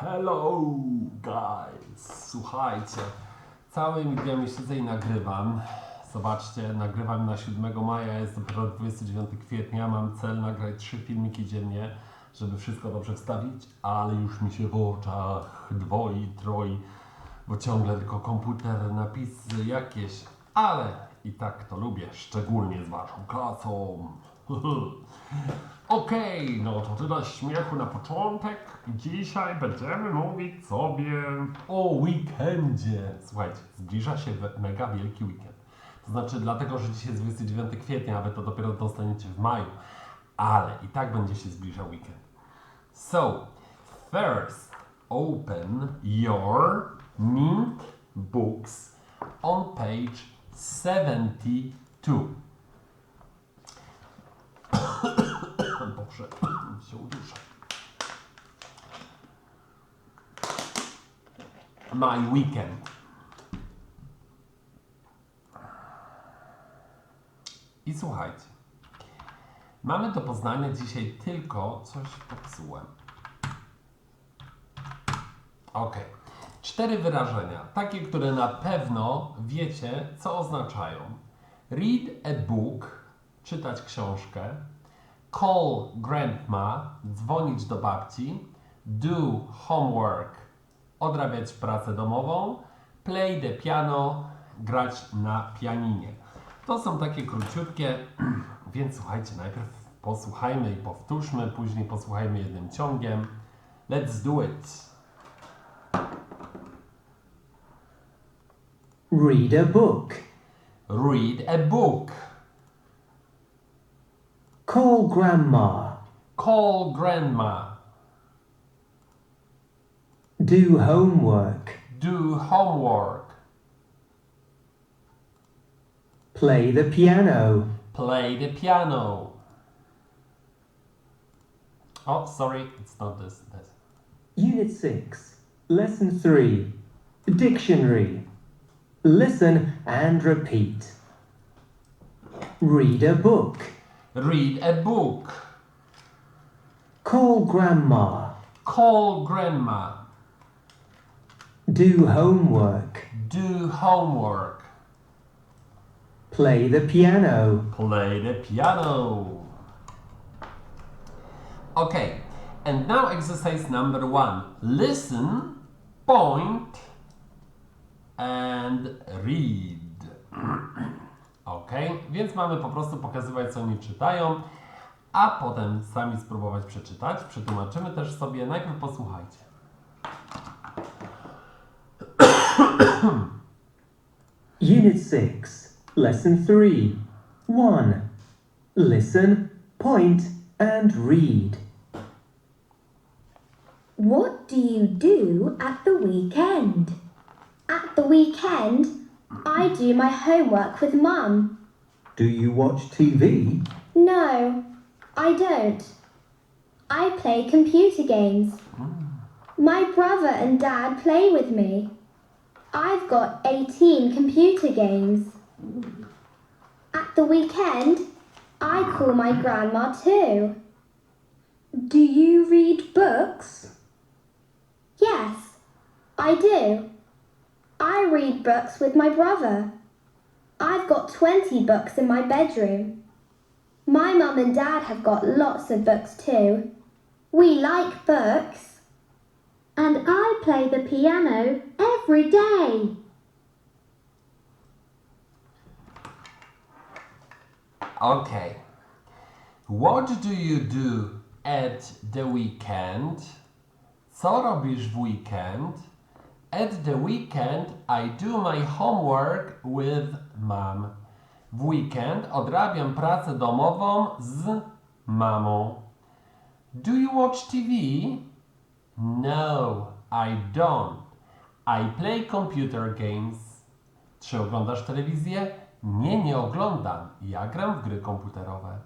Hello, guys! Słuchajcie, całymi dniami siedzę i nagrywam. Zobaczcie, nagrywam na 7 maja, jest dopiero 29 kwietnia. Mam cel nagrać 3 filmiki dziennie, żeby wszystko dobrze wstawić, ale już mi się w oczach dwoi, troi, bo ciągle tylko komputer, napisy jakieś, ale i tak to lubię, szczególnie z waszą klasą. Okej, no to tyle śmiechu na początek. Dzisiaj będziemy mówić sobie o weekendzie. Słuchajcie, zbliża się mega wielki weekend. To znaczy dlatego, że dzisiaj jest 29 kwietnia, a wy to dopiero dostaniecie w maju. Ale i tak będzie się zbliżał weekend. So, first open your Mint books on page 72. Boże, się uduszę. My weekend. I słuchajcie. Mamy do poznania dzisiaj tylko coś popsułem. Ok. Cztery wyrażenia, takie, które na pewno wiecie, co oznaczają. Read a book, czytać książkę. Call grandma, dzwonić do babci. Do homework, odrabiać pracę domową. Play the piano, grać na pianinie. To są takie króciutkie, więc słuchajcie, najpierw posłuchajmy i powtórzmy, później posłuchajmy jednym ciągiem. Let's do it. Read a book. Read a book. Call grandma. Call grandma. Do homework. Do homework. Play the piano. Play the piano. Oh, sorry, it's not this. this. Unit 6. Lesson 3. Dictionary. Listen and repeat. Read a book. Read a book. Call grandma. Call grandma. Do homework. Do homework. Play the piano. Play the piano. Okay, and now exercise number one. Listen, point, and read. Ok, więc mamy po prostu pokazywać, co oni czytają, a potem sami spróbować przeczytać. Przetłumaczymy też sobie. Najpierw posłuchajcie. Unit 6. Lesson 3. 1. Listen, point, and read. What do you do at the weekend? At the weekend, I do my homework with Mum. Do you watch TV? No, I don't. I play computer games. Ah. My brother and dad play with me. I've got 18 computer games. At the weekend, I call my grandma too. Do you read books? Yes, I do. I read books with my brother. I've got 20 books in my bedroom. My mum and dad have got lots of books too. We like books. And I play the piano every day. Okay. What do you do at the weekend? Co robisz w weekend? At the weekend I do my homework with mom. W weekend odrabiam pracę domową z mamą. Do you watch TV? No, I don't. I play computer games. Czy oglądasz telewizję? Nie, nie oglądam. Ja gram w gry komputerowe.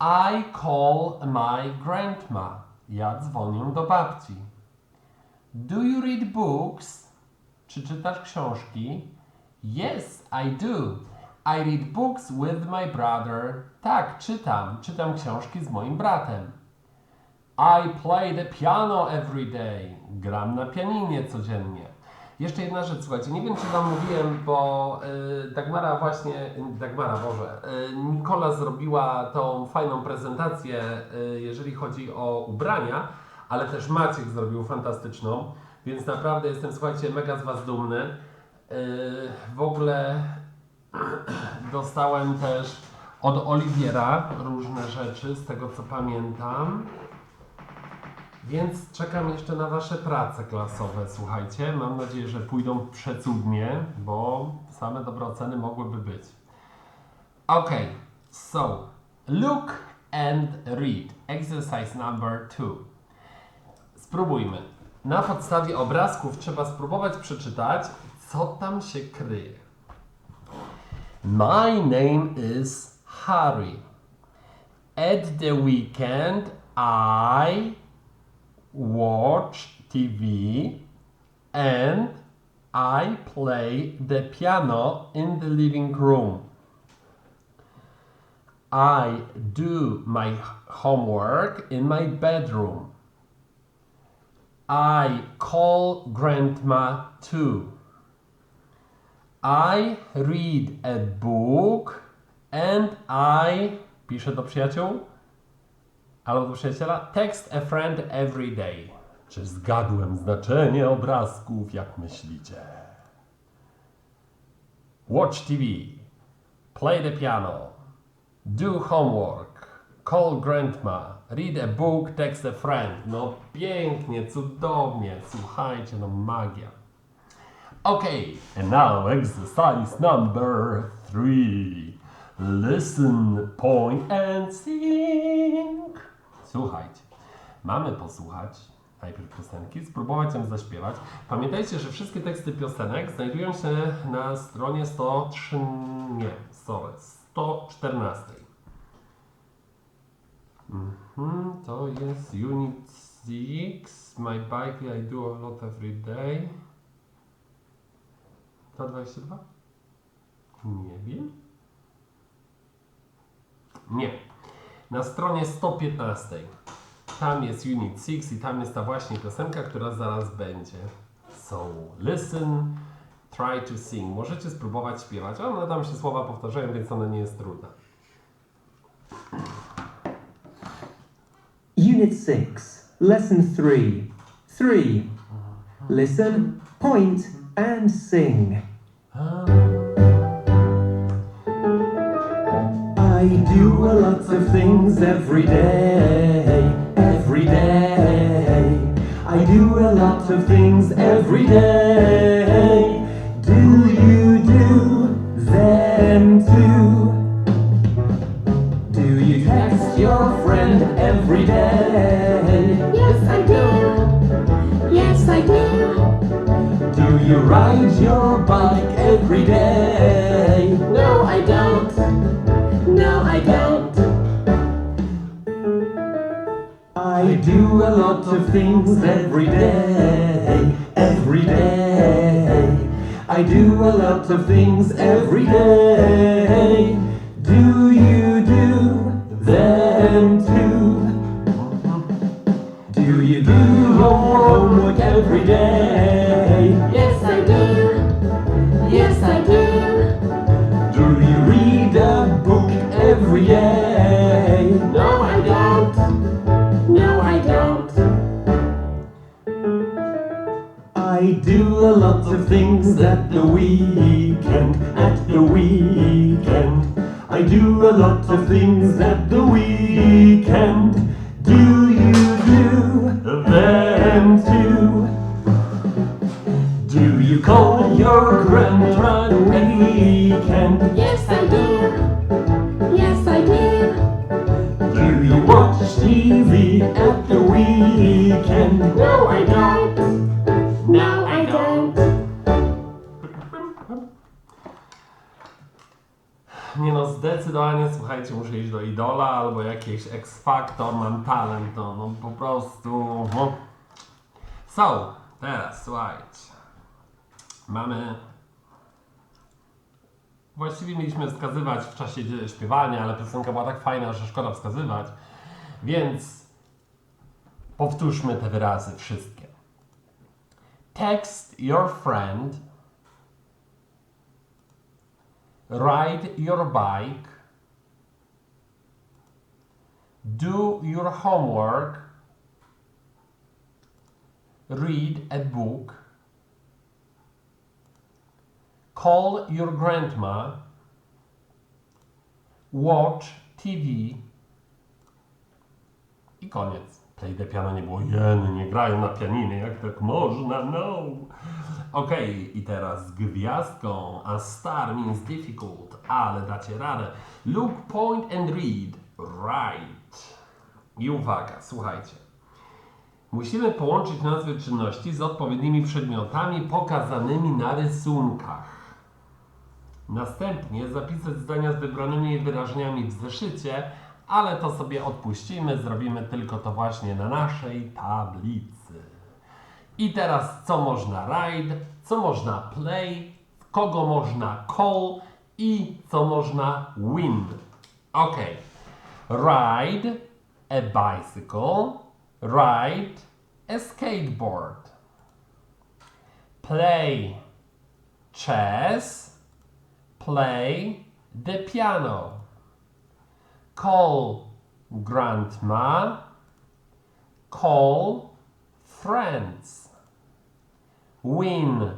I call my grandma. Ja dzwonię do babci. Do you read books? Czy czytasz książki? Yes, I do. I read books with my brother. Tak, czytam. Czytam książki z moim bratem. I play the piano every day. Gram na pianinie codziennie. Jeszcze jedna rzecz, słuchajcie, nie wiem czy Wam mówiłem, bo y, Dagmara właśnie, Dagmara, Boże, y, Nikola zrobiła tą fajną prezentację, y, jeżeli chodzi o ubrania, ale też Maciek zrobił fantastyczną, więc naprawdę jestem, słuchajcie, mega z Was dumny. Y, w ogóle dostałem też od Oliwiera różne rzeczy, z tego co pamiętam. Więc czekam jeszcze na Wasze prace klasowe, słuchajcie. Mam nadzieję, że pójdą przecudnie, bo same dobre oceny mogłyby być. Ok, so look and read. Exercise number two. Spróbujmy. Na podstawie obrazków trzeba spróbować przeczytać, co tam się kryje. My name is Harry. At the weekend, I watch TV and I play the piano in the living room. I do my homework in my bedroom. I call grandma too. I read a book and I piszę do przyjaciół albo do przyjaciela text a friend every day. Czy zgadłem znaczenie obrazków, jak myślicie? Watch TV, play the piano, do homework, call grandma, read a book, text a friend. No pięknie, cudownie, słuchajcie, no magia. Okay, and now exercise number three. Listen, point and sing. Słuchajcie, mamy posłuchać najpierw piosenki, spróbować ją zaśpiewać. Pamiętajcie, że wszystkie teksty piosenek znajdują się na stronie 103, nie, sorry, 114. Mhm, to jest Unit 6, My Bike I Do a Lot Every Day. 122? Nie wiem. Nie. Na stronie 115. Tam jest Unit 6 i tam jest ta właśnie piosenka, która zaraz będzie. So, listen, try to sing. Możecie spróbować śpiewać. One tam się słowa powtarzają, więc ona nie jest trudna. Unit 6, Lesson 3. 3. Listen, point, and sing. I do a lot of things every day, every day. I do a lot of things every day. You ride your bike every day? No, I don't. No, I don't. I do a lot of things every day, every day. I do a lot of things every day. Things at the weekend, at the weekend. I do a lot of things at the weekend. Do you do them too? Do you call your grandma the weekend? Yes, I do. Yes, I do. Do you watch TV at the weekend? No, I don't. Zdecydowanie, słuchajcie, muszę iść do Idola albo jakieś X Factor, mam talent, no, no po prostu, no. So, teraz, słuchajcie, mamy, właściwie mieliśmy wskazywać w czasie śpiewania, ale piosenka była tak fajna, że szkoda wskazywać, więc Powtórzmy te wyrazy wszystkie. Text your friend. Ride your bike. Do your homework. Read a book. Call your grandma. Watch TV. I koniec. Play the piano nie było. Jen, nie grają na pianinie, jak tak można, no. Okej, i teraz z gwiazdką. A star means difficult, ale dacie radę. Look, point and read. Right. I uwaga, słuchajcie. Musimy połączyć nazwy czynności z odpowiednimi przedmiotami pokazanymi na rysunkach. Następnie zapisać zdania z wybranymi wyrażeniami w zeszycie, ale to sobie odpuścimy, zrobimy tylko to właśnie na naszej tablicy. I teraz co można ride, co można play, kogo można call i co można win. Ok. Ride a bicycle, ride a skateboard. Play chess, play the piano. Call grandma, call friends. Win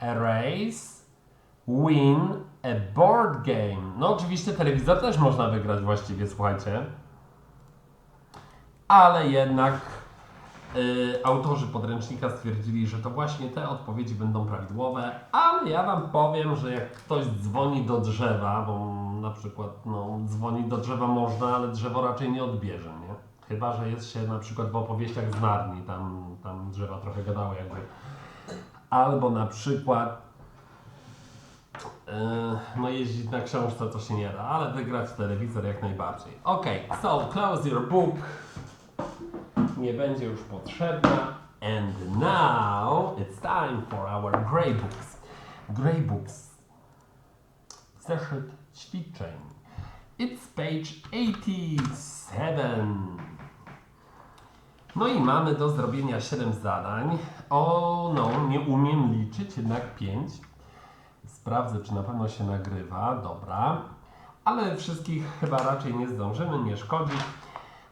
a race, win a board game. No oczywiście telewizor też można wygrać właściwie, słuchajcie. Ale jednak y, autorzy podręcznika stwierdzili, że to właśnie te odpowiedzi będą prawidłowe, ale ja wam powiem, że jak ktoś dzwoni do drzewa, bo na przykład no, dzwoni do drzewa można, ale drzewo raczej nie odbierze, nie? Chyba, że jest się na przykład w opowieściach z Narni, tam, tam drzewa trochę gadały jakby. Albo na przykład no jeździć na książce to się nie da, ale wygrać w telewizor jak najbardziej. Ok, so close your book nie będzie już potrzebna. And now it's time for our grey books. Grey books. Zeszyt ćwiczeń. It's page 87. No i mamy do zrobienia 7 zadań. O, no, nie umiem liczyć, jednak 5. Sprawdzę, czy na pewno się nagrywa. Dobra. Ale wszystkich chyba raczej nie zdążymy, nie szkodzi.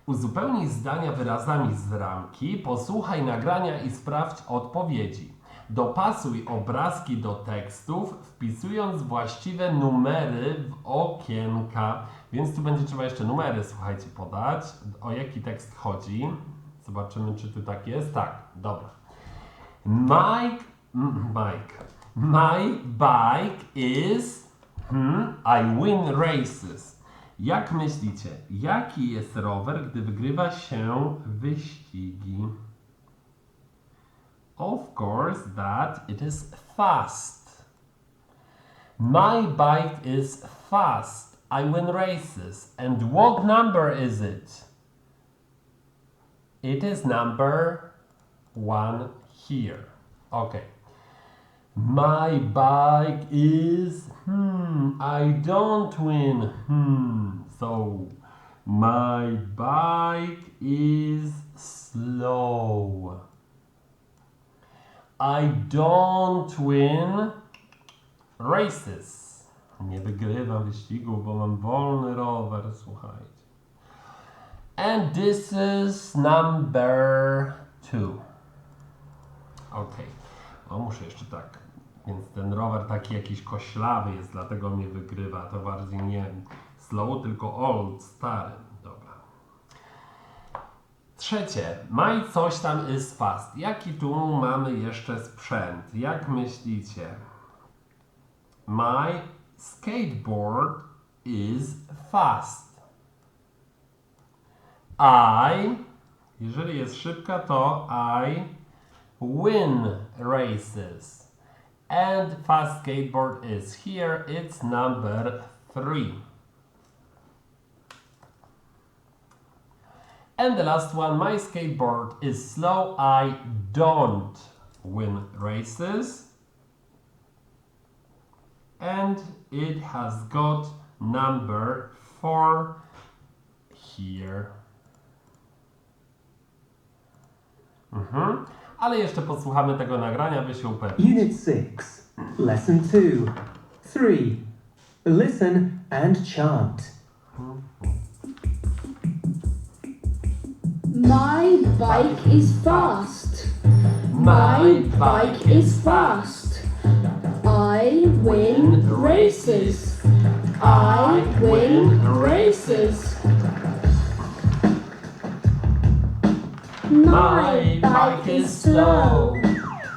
Uzupełnij zdania wyrazami z ramki, posłuchaj nagrania i sprawdź odpowiedzi. Dopasuj obrazki do tekstów, wpisując właściwe numery w okienka. Więc tu będzie trzeba jeszcze numery, słuchajcie, podać. O jaki tekst chodzi? Zobaczymy, czy tu tak jest. Tak, dobra. Mike, Mike. My bike is. Hmm, I win races. Jak myślicie, jaki jest rower, gdy wygrywa się wyścigi? Of course that it is fast. My bike is fast. I win races. And what number is it? It is number one here. Okay. My bike is hmm I don't win hmm so my bike is slow I don't win races nie wygrywam wyścigów bo mam wolny rower słuchajcie and this is number two Okej. O, muszę jeszcze tak. Więc ten rower taki jakiś koślawy jest, dlatego mnie wygrywa. To bardziej nie slow, tylko old, stary. Dobra. Trzecie. My coś tam is fast. Jaki tu mamy jeszcze sprzęt? Jak myślicie? My skateboard is fast. I, jeżeli jest szybka, to I win races. And fast skateboard is here. It's number three. And the last one, my skateboard is slow. I don't win races. And it has got number four here. Mhm. Ale jeszcze posłuchamy tego nagrania, by się upewnić. Unit 6, Lesson 2. 3. Listen and chant. My bike is fast. My bike is fast. I win races. I win races. My bike is slow.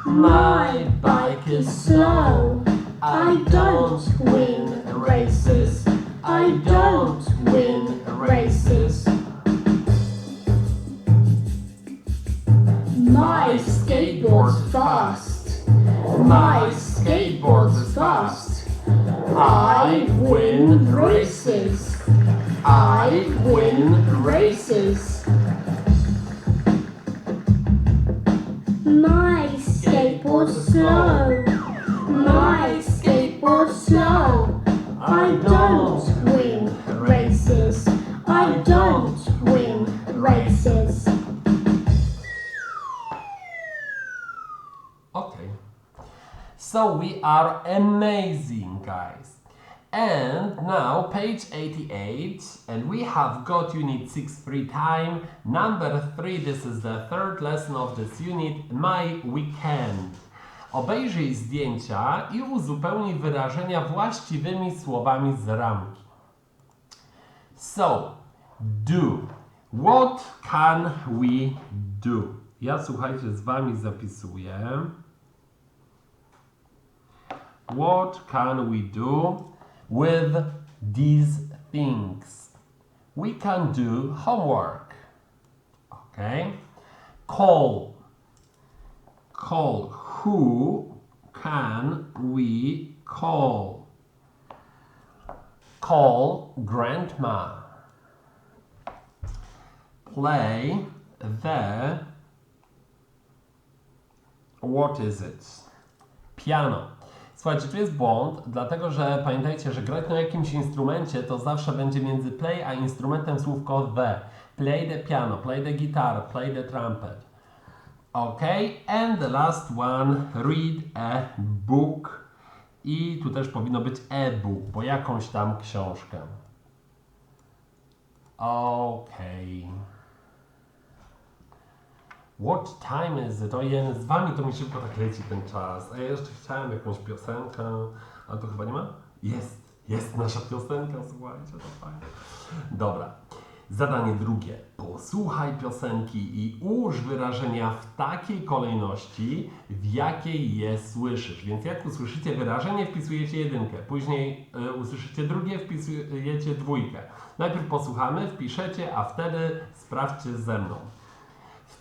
My bike is slow. I don't win races. I don't win races. My skateboard's fast. My skateboard's fast. I win races. I win races. My skateboard's slow. My skateboard's slow. I don't win races. I don't win races. Okay. So we are amazing, guys. And now page 88, and we have got unit 6 free time. Number 3, this is the third lesson of this unit, my weekend. Obejrzyj zdjęcia i uzupełnij wyrażenia właściwymi słowami z ramki. So, do. What can we do? Ja słuchajcie, z wami zapisuję. What can we do with these things? We can do homework. Okay? Call. Call. Who can we call? Call grandma. Play the. What is it? Piano. Słuchajcie, tu jest błąd, dlatego że pamiętajcie, że grać na jakimś instrumencie to zawsze będzie między play a instrumentem słówko the. Play the piano, play the guitar, play the trumpet. Ok, and the last one, read a book. I tu też powinno być e-book, bo jakąś tam książkę. Okej. What time is it? Ojej, z wami to mi szybko tak leci ten czas. A ja jeszcze chciałem jakąś piosenkę, ale to chyba nie ma? Jest, jest nasza piosenka, słuchajcie, to fajnie. Dobra. Zadanie drugie. Posłuchaj piosenki i ułóż wyrażenia w takiej kolejności, w jakiej je słyszysz. Więc jak usłyszycie wyrażenie, wpisujecie jedynkę. Później y, usłyszycie drugie, wpisujecie dwójkę. Najpierw posłuchamy, wpiszecie, a wtedy sprawdźcie ze mną.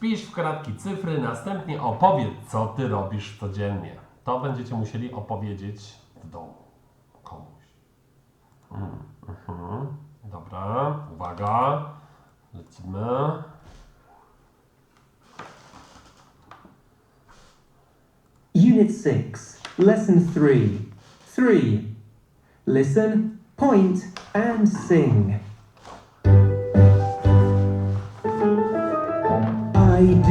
Wpisz w kratki cyfry, następnie opowiedz, co ty robisz codziennie. To będziecie musieli opowiedzieć w domu komuś. Mm, mhm. Dobra, uwaga, lecimy. Unit 6, Lesson 3. 3. Listen, point, and sing.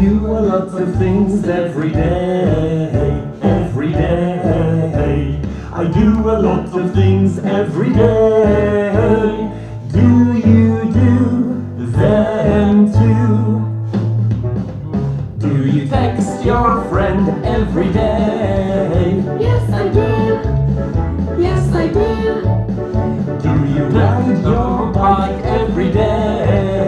Do a lot of things every day, every day. I do a lot of things every day. Do you do them too? Do you text your friend every day? Yes, I do. Yes, I do. Do you ride your bike every day?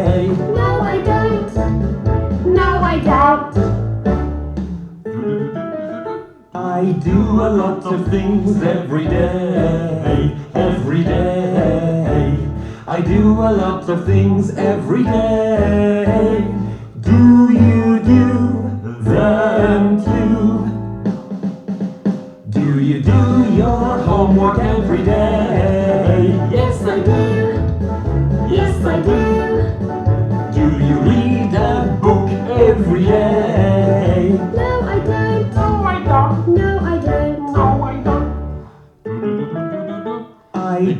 I do a lot of things every day, every day. I do a lot of things every day. Do you do them too? Do you do your homework every day? Yes, I do. Yes, I do. Do you read a book every day?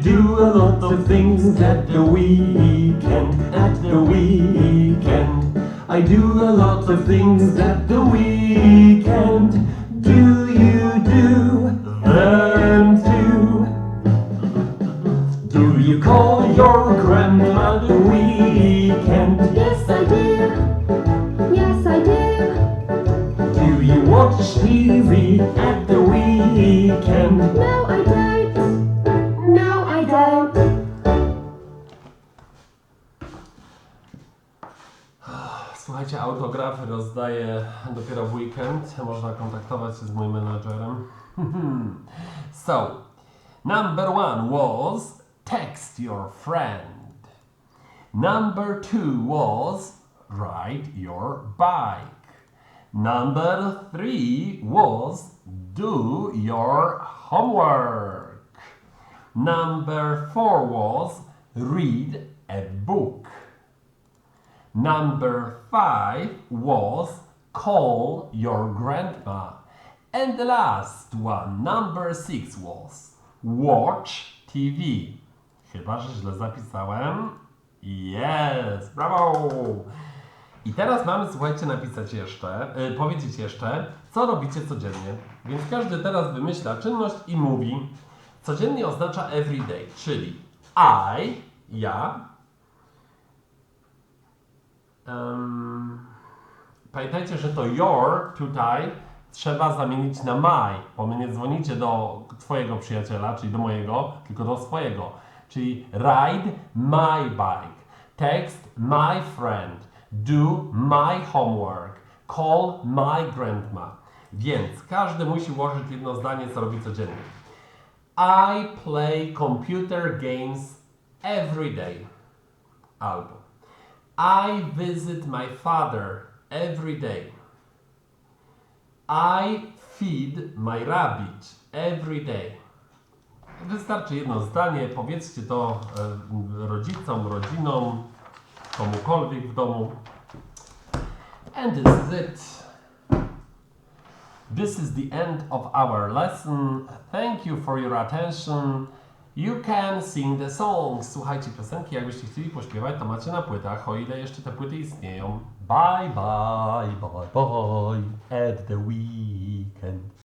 Do a lot of things at the weekend, at the weekend. I do a lot of things at the weekend. Do you do them too? Do you call your grandma the weekend? Yes, I do. Yes, I do. Do you watch TV at the weekend? No, I don't. Słuchajcie, autografy rozdaję dopiero w weekend. Można kontaktować się z moim menadżerem. so, number one was text your friend. Number two was ride your bike. Number three was do your homework. Number four was read a book. Number five was call your grandma. And the last one, number six was watch TV. Chyba, że źle zapisałem. Yes, brawo! I teraz mamy, słuchajcie, napisać jeszcze, y, powiedzieć jeszcze, co robicie codziennie. Więc każdy teraz wymyśla czynność i mówi. Codziennie oznacza everyday, czyli I, ja, Em, pamiętajcie, że to your tutaj trzeba zamienić na my, bo my nie dzwonicie do twojego przyjaciela, czyli do mojego, tylko do swojego. Czyli ride my bike, text my friend, do my homework, call my grandma. Więc każdy musi ułożyć jedno zdanie, co robi codziennie. I play computer games every day. Albo I visit my father every day. I feed my rabbit every day. Wystarczy jedno zdanie, powiedzcie to rodzicom, rodzinom, komukolwiek w domu. And this is it. This is the end of our lesson. Thank you for your attention. You can sing the songs. Słuchajcie piosenki, jakbyście chcieli pośpiewać, to macie na płytach, o ile jeszcze te płyty istnieją. Bye bye, bye bye, at the weekend.